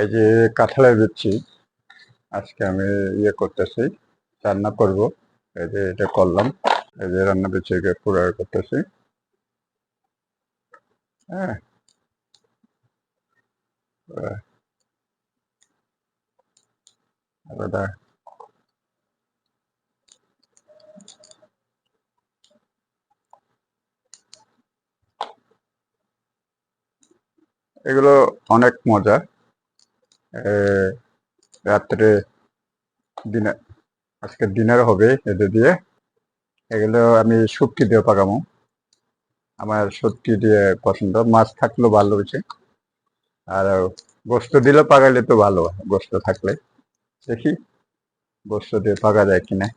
এই যে কাঁঠালের বিচ্ছি আজকে আমি ইয়ে করতেছি, রান্না করব। এই যে এটা করলাম, এই যে রান্না বিচ্ছিকে পুরো করতেছি। হ্যাঁ। আর এগুলো অনেক মজা। রাত্রে দিনে আজকে ডিনার হবে এদের দিয়ে। এগুলো আমি শুটকি দিয়ে পাকামো আমার শুটকি দিয়ে পছন্দ। মাছ থাকলেও ভালো হয়েছে। আর গোস্ত দিলে পাকাইলে তো ভালো, গোস্ত থাকলে। দেখি গোস্ত দিয়ে পাকা যায় কিনা।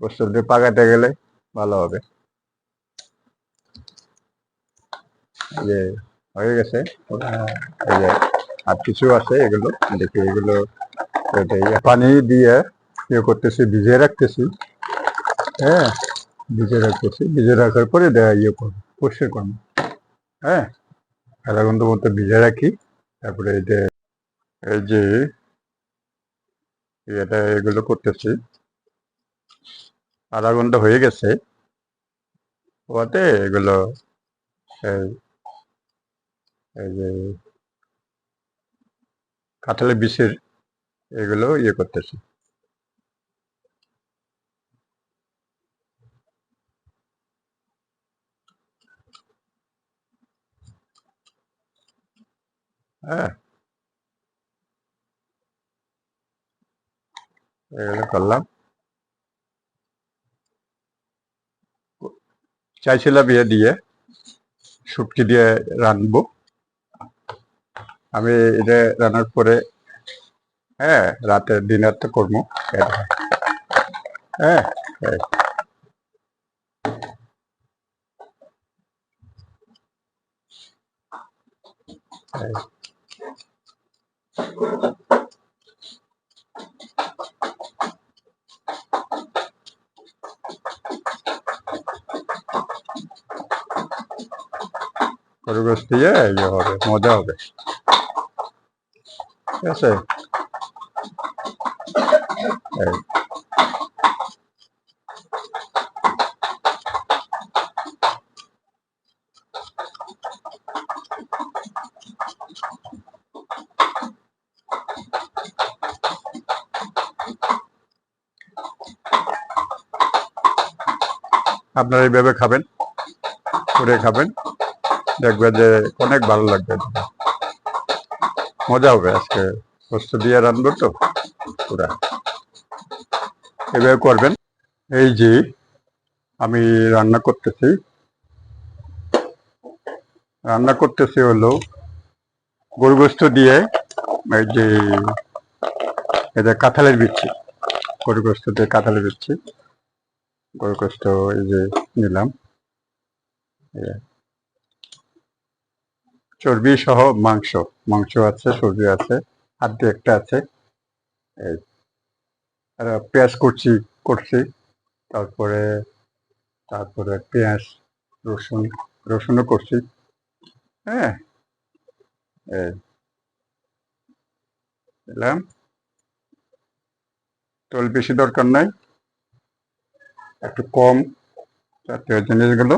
গোস্ত দিয়ে পাকাতে গেলে ভালো হবে। হয়ে গেছে। আর কিছু আছে এগুলো, দেখি এগুলো পানি দিয়ে ইয়ে করতেছি, ভিজিয়ে রাখতেছি। হ্যাঁ ভিজে রাখতেছি ভিজে রাখার পরে ইয়ে করব, পরিষ্কার করব। হ্যাঁ আধা ঘণ্টা মতো ভিজে রাখি, তারপরে এই যে এই যে এটা এগুলো করতেছি। আধা ঘণ্টা হয়ে গেছে ওতে এগুলো এই যে কাঁঠালের বিষের এগুলো ইয়ে করতেছি। হ্যাঁ। করলাম। চাইছিলাম ইয়ে দিয়ে শুটকি দিয়ে রানবো আমি এটা রান্নার পরে হ্যাঁ রাতে ডিনারটা করব। হ্যাঁ দিয়ে ইয়ে হবে মজা হবে। ঠিক আছে। আপনারা এইভাবে খাবেন করে খাবেন। দেখবেন যে অনেক ভালো লাগবে। মজা হবে আজকে। পোস্ত দিয়ে রান্নবো তো পুরা। এভাবে করবেন। এই যে আমি রান্না করতেছি। রান্না করতেছি হলো গরু গোস্ত দিয়ে এই যে এটা কাঁঠালের বিচ্ছি গরু গোস্ত দিয়ে কাঁঠালের বিচ্ছি গরু গোস্ত এই যে নিলাম। চর্বি সহ মাংস মাংস আছে চর্বি আছে, হাড্ডি একটা আছে। এই পেঁয়াজ করছি করছি, তারপরে তারপরে পেঁয়াজ, রসুন, রসুনও করছি। হ্যাঁ এই দিলাম তেল বেশি দরকার নাই, একটু কম জাতীয় জিনিসগুলো।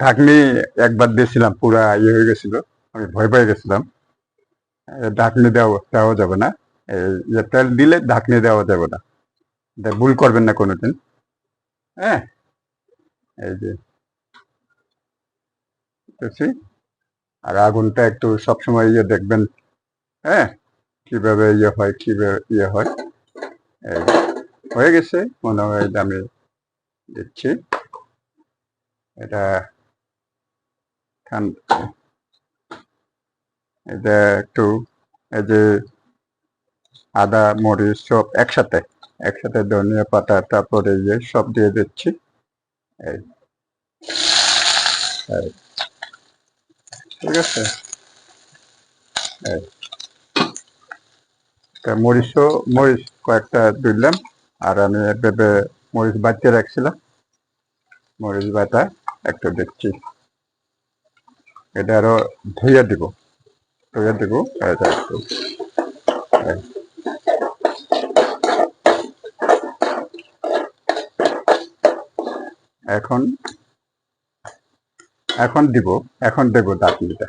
ঢাকনি একবার দিয়েছিলাম পুরা ইয়ে হয়ে গেছিল, আমি ভয় পেয়ে গেছিলাম। ঢাকনি দেওয়া দেওয়া যাবে না। তেল দিলে ঢাকনি দেওয়া যাবে না। ভুল করবেন না কোনোদিন। হ্যাঁ? এই যে। আর আগুনটা একটু সবসময় ইয়ে দেখবেন। হ্যাঁ? কীভাবে ইয়ে হয়, কীভাবে ইয়ে হয়। হয়ে গেছে। মনে হয় আমি দিচ্ছি এটা এটা একটু, এই যে আদা, মরিচ সব একসাথে একসাথে ধনিয়া পাতা, তারপরে ইয়ে সব দিয়ে দিচ্ছি। এই। ঠিক আছে? মরিচও, মরিচ কয়েকটা দিলাম, আর আমি এভাবে মরিচ বাড়তে রাখছিলাম। মরিচ বাটা একটু দেখছি এটা আরও ধুইয়া দিব। ধুইয়া দিব একটু এখন এখন দিব, এখন দেবো দাঁতনিটা।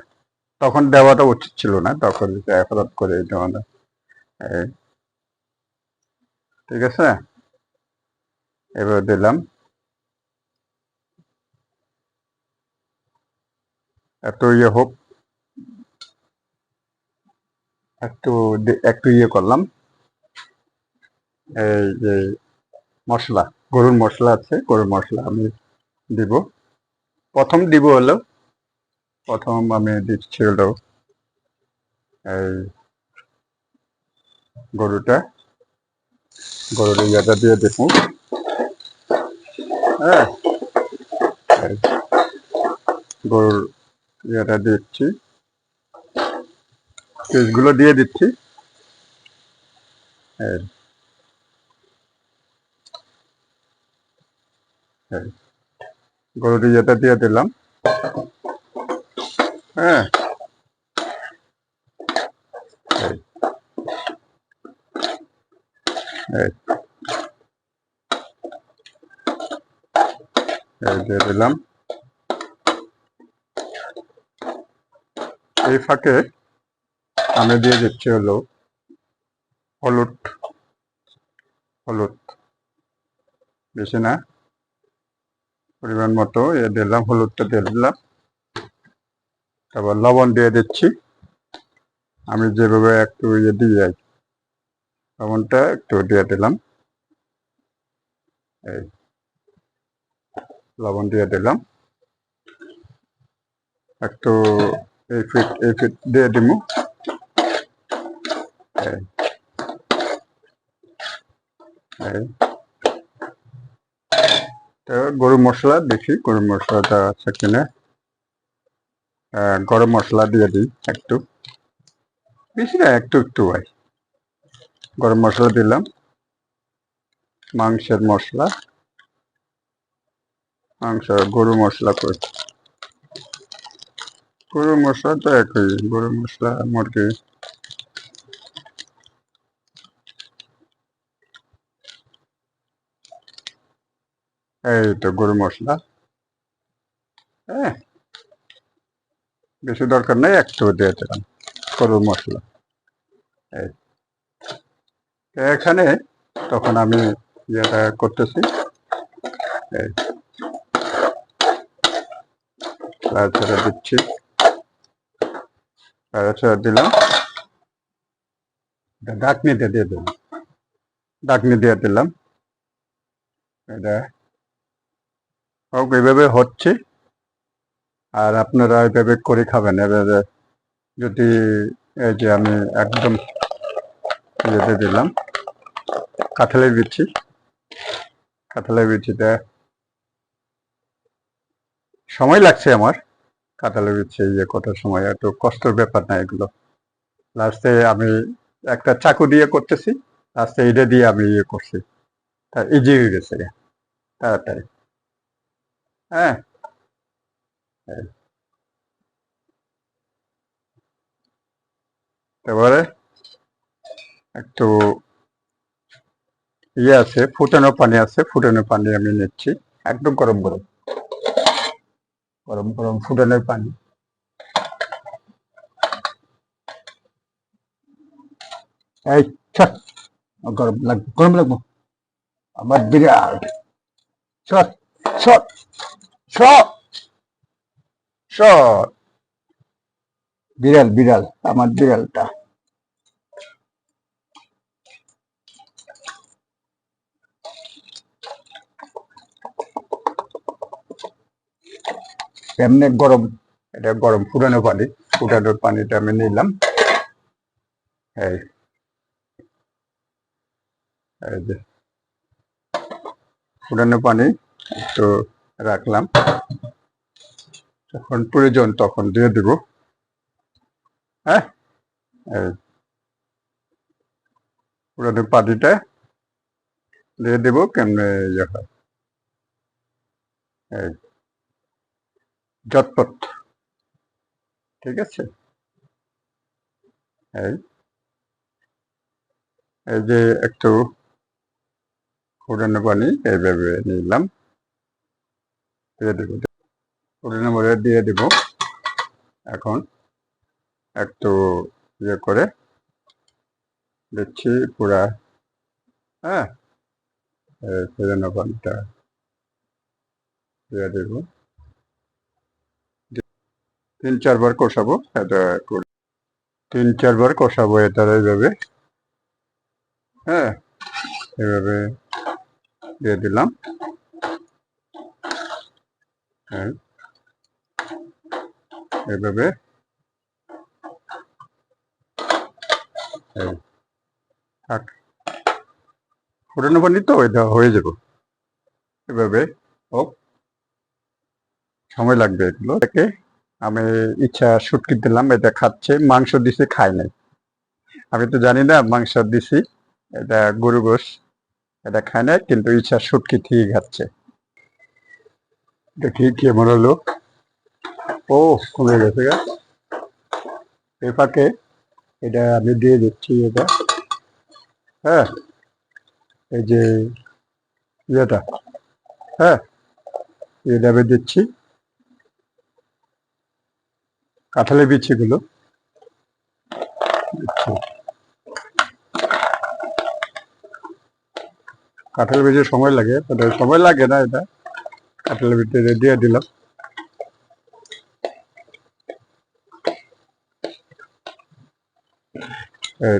তখন দেওয়াটা উচিত ছিল না, তখন হঠাৎ করে দেওয়া ঠিক আছে? এবার দিলাম। একটু ইয়ে হোক। একটু একটু ইয়ে করলাম। এই যে মশলা, গরুর মশলা আছে, গরুর মশলা আমি দিব। প্রথম দিব হলো, প্রথম আমি দিচ্ছি হলো এই গরুটা। গরুর ইয়েটা দিয়ে দেখুন হ্যাঁ গরুর ইয়েটা দিচ্ছি। পিসগুলো দিয়ে দিচ্ছি। এই। গরুর দিয়ে দিলাম। হ্যাঁ। দিয়ে দিলাম। এই ফাঁকে আমি দিয়ে দিচ্ছি হলো হলুদ হলুদ। বেশি না, পরিমাণ মতো এ দিলাম, হলুদটা দিয়ে দিলাম। তারপর লবণ দিয়ে দিচ্ছি। আমি যেভাবে একটু ইয়ে দিয়ে যাই, লবণটা একটু দিয়ে দিলাম। এই লবণ দিয়ে দিলাম। একটু এই ফিট এই ফিট দিয়ে দিমু এই এই তো গরম মশলা দেখি, গরম মশলাটা আছে কিনা? গরম মশলা দিয়ে দিই একটু। বেশি না, একটু একটু ভাই। গরম মশলা দিলাম। মাংসের মশলা। মাংস, গরু মশলা কই গরু মশলা তো একই গরু মশলা মুরগি এই তো গরু মশলা হ্যাঁ বেশি দরকার নেই একটু দিয়ে দিলাম গরুর মশলা এই এখানে তখন আমি ইয়েটা করতেছি এই তাছাড়া দিচ্ছি দিলাম। ডাকনি দিয়ে দিলাম। হচ্ছে। আর আপনারা এইভাবে করে খাবেন। এবারে যদি এই যে আমি একদম ইয়েতে দিলাম, কাঁঠালের বিচি। কাঁঠালের বিচিটা সময় লাগছে আমার। কাঁঠালের বিচি ইয়ে করার সময়, একটু কষ্টের ব্যাপার না এগুলো। লাস্টে আমি একটা চাকু দিয়ে করতেছি লাস্টে এটা দিয়ে আমি ইয়ে করছি। তা ইজি হয়ে গেছে তাড়াতাড়ি। হ্যাঁ? এই। এবারে একটু ইয়ে আছে, ফুটানো পানি আছে, ফুটানো পানি আমি নিচ্ছি, একদম গরম গরম। গরম গরম ফুটানোর পানি। গরম লাগবে, গরম লাগবো। আমার বিরাট ছট ছট ছট ছট বিড়াল বিড়াল, আমার বিড়ালটা। এমনি গরম, এটা গরম ফুটানো পানি ফুটানোর পানিটা আমি নিলাম। এই যে পানি একটু রাখলাম। যখন প্রয়োজন তখন দিয়ে দিব। হ্যাঁ পুরানো পানিটা দিয়ে দেবো কেমনে ইয়ে হয়। এই জটপট ঠিক আছে? এই। যে একটু ফুটানো পানি এইভাবে নিলাম। দিয়ে দেবো ফুটানো পানি দিয়ে দেবো। এখন একটু ইয়ে করে দিচ্ছি পুরা। হ্যাঁ? ফুটানো পানিটা দিয়ে দেবো। তিন চারবার কষাবো। এটা করে- তিন চারবার কষাবো এটা এইভাবে। হ্যাঁ এভাবে দিয়ে দিলাম। হ্যাঁ এভাবে এই, থাক। ফুটানো পানি তো এটা হয়ে যাবে। এভাবে হোক সময় লাগবে এগুলো। এটাকে আমি ইচ্ছা শুটকি দিলাম, এটা খাচ্ছে, মাংস দিছে, খায় নাই। আমি তো জানি না, মাংস দিছি, এটা গরু গোস এটা খায় না কিন্তু ইচ্ছা শুটকি ঠিক খাচ্ছে। দেখি কেমন হলো ও, কমে গেছে গা। ফাঁকে, এটা আমি দিয়ে দিচ্ছি, এটা। হ্যাঁ এই যে ইয়েটা হ্যাঁ এটা আমি দিচ্ছি। কাঁঠালের বিচিগুলো দিচ্ছি কাঁঠাল বীজে সময় লাগে সময় লাগে না এটা। কাঁঠালের ভিতরে দিয়ে দিলাম।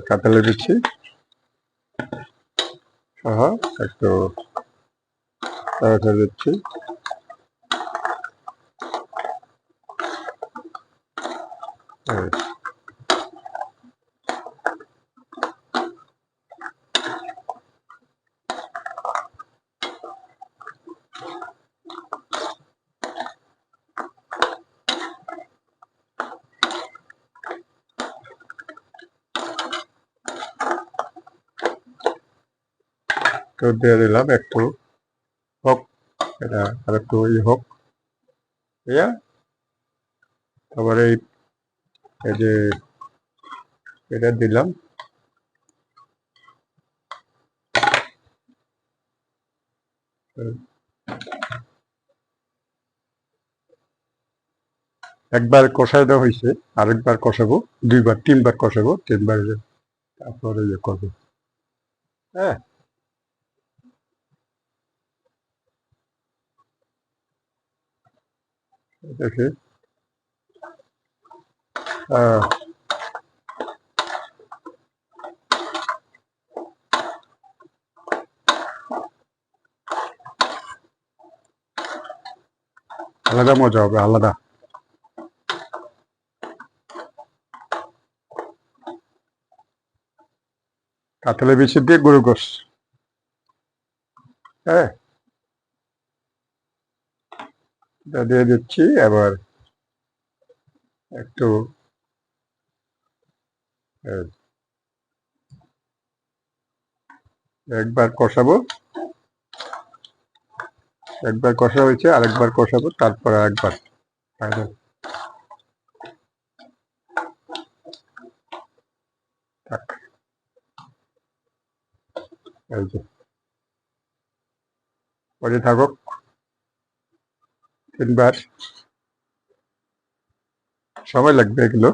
কাঁঠালের বিচি সহ একটু দিচ্ছি এই। তো দিয়ে দিলাম, একটু হোক, এটা আর একটু ই হোক। ইয়া, তারপরে এই যে এটা দিলাম। একবার কষাই দেওয়া হয়েছে, আরেকবার কষাবো, দুইবার, তিনবার কষাবো, তিনবার তারপরে ইয়ে করব। হ্যাঁ। দেখি আহ, আলাদা মজা হবে আলাদা। কাতলে বিচি দিয়ে গরু গোস। হ্যাঁ এটা দিয়ে দিচ্ছি, এবার একটু, একবার কষাবো একবার কষা হয়েছে, আরেকবার কষাবো, তারপর। থাক। এই থাকুক তিনবার সময় লাগবে এগুলো।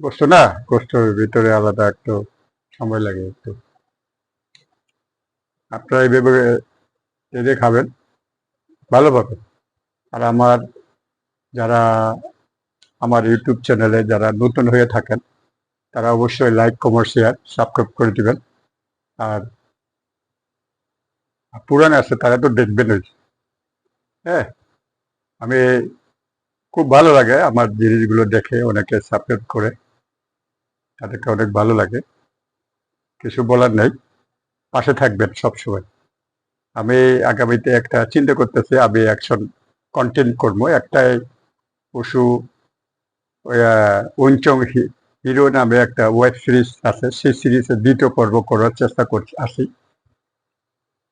গোস্ত না? গোস্তর ভিতরে আলাদা একটু সময় লাগে একটু। আপনারা এইভাবে টেনে খাবেন, ভালো পাবেন। আর আমার যারা আমার ইউটিউব চ্যানেলে যারা নতুন হয়ে থাকেন, তারা অবশ্যই লাইক, কমেন্ট, শেয়ার, সাবস্ক্রাইব করে দিবেন। আর পুরান আছে, তারা তো দেখবেনই। হ্যাঁ আমি খুব ভালো লাগে আমার জিনিসগুলো দেখে অনেকে সাপোর্ট করে। তাদেরকে অনেক ভালো লাগে। কিছু বলার নেই। পাশে থাকবেন সবসময়। আমি আগামীতে একটা চিন্তা করতেছি, আমি অ্যাকশন কন্টেন্ট করব। একটাই পশু উঞ্চং হিরো নামে একটা ওয়েব সিরিজ আছে। সেই সিরিজের দ্বিতীয় পর্ব করার চেষ্টা করছি, আছি।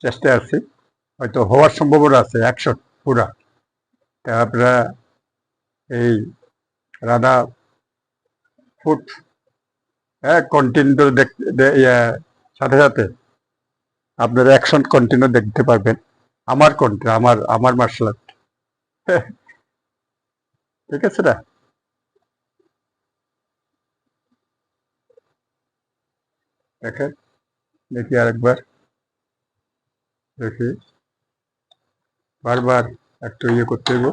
চেষ্টায় আছি। হয়তো হওয়ার সম্ভাবনা আছে একশো পুরা। তা আপনারা এই রাধা ফুড হ্যাঁ কন্টিনিউ দেখতে ইয়া, সাথে সাথে আপনারা অ্যাকশন কন্টিনিউ দেখতে পারবেন। আমার কন্টিনিউ আমার আমার মার্শাল আর্ট ঠিক আছে না দেখেন দেখি আরেকবার। দেখি। বারবার একটু ইয়ে করতে হইব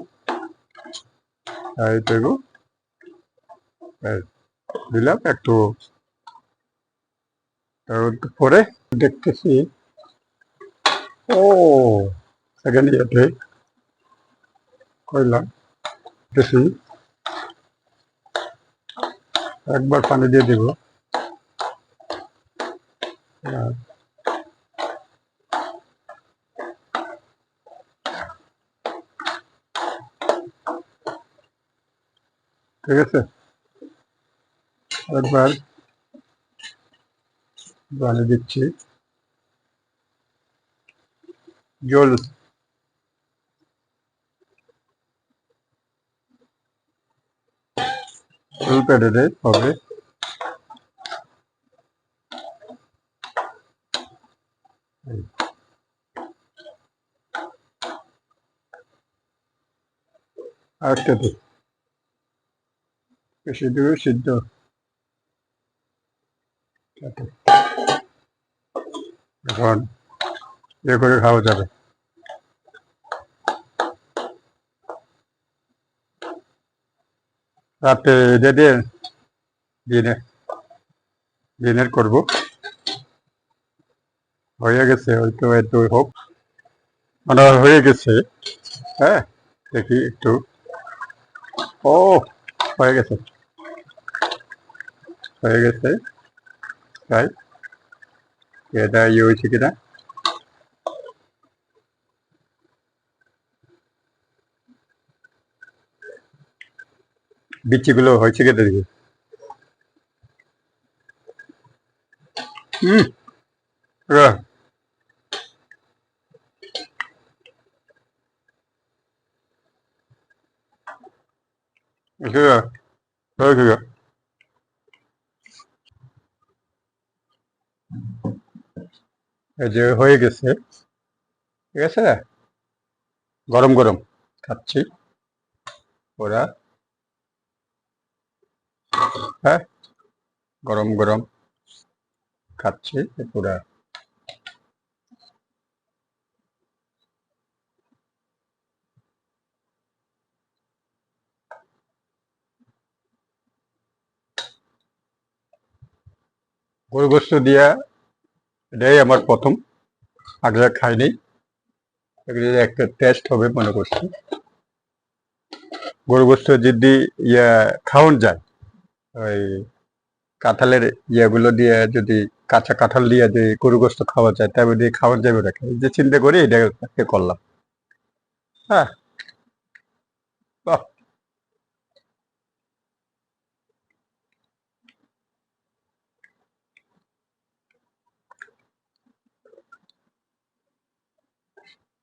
দিলাম, একটু। পরে দেখতেছি, ও সেকেন্ড ইয়েতে কইলাম দেখতেছি, একবার পানি দিয়ে দিব। আর ঠিক আছে একবার পানি দিচ্ছি জল জল পেটে দেয় হবে আরেকটা দিই। বেশি দেবে সিদ্ধ। এখন ইয়ে করে খাওয়া যাবে। রাতে দিয়ে দিনে, দিনের করব। হয়ে গেছে, হয়তো একটু হোক। মানে হয়ে গেছে। হ্যাঁ দেখি একটু। ও, হয়ে গেছে। হয়ে গেছে। তাই, এটা ইয়ে হয়েছে কিনা? বিচিগুলো হয়েছে কিনা দেখি। হুম যা, হয়েছে যা। এই যে হয়ে গেছে ঠিক আছে গরম গরম খাচ্ছি ওরা হ্যাঁ গরম গরম খাচ্ছি পুরা গরু গোস্ত দিয়া এটাই আমার প্রথম। আগে খাইনি। একটা টেস্ট হবে মনে করছি। গরু গোস্ত যদি ইয়া খাওয়ান যায়, ওই কাঁঠালের ইয়েগুলো দিয়ে যদি কাঁচা কাঁঠাল দিয়ে যদি গরু গোস্ত খাওয়া যায় তবে দিয়ে খাওয়ান যাবে নাকি যে চিন্তা করি, এটাকে করলাম। হ্যাঁ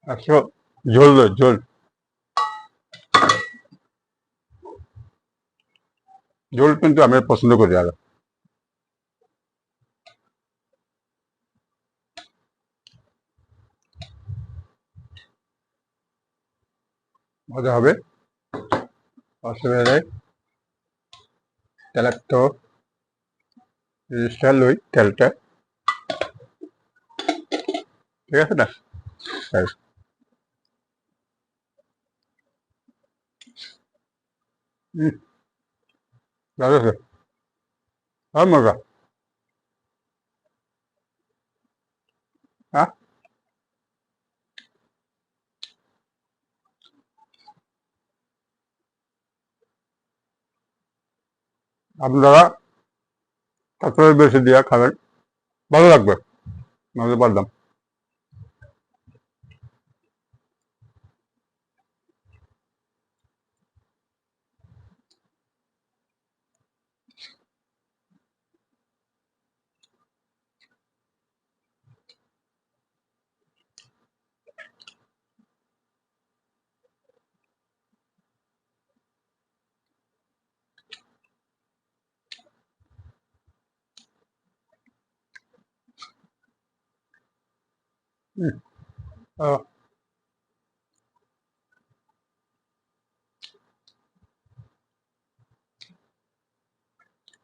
আসো ঝোল ঝোল ঝোল কিন্তু আমি পছন্দ করি আর মজা হবে। অসুবিধা নেই তেলের তো জিনিসটা লই, তেলটা। ঠিক আছে না? ব্যাস। হুম ভালো আছে আর মজা হ্যাঁ আপনারা তারপরে বেশি দিয়া খাবেন ভালো লাগবে নাহলে পারলাম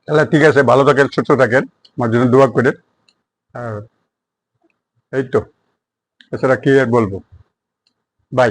তাহলে ঠিক আছে, ভালো থাকেন, সুস্থ থাকেন। আমার জন্য দোয়া করে এই তো, এছাড়া কি আর বলব? বাই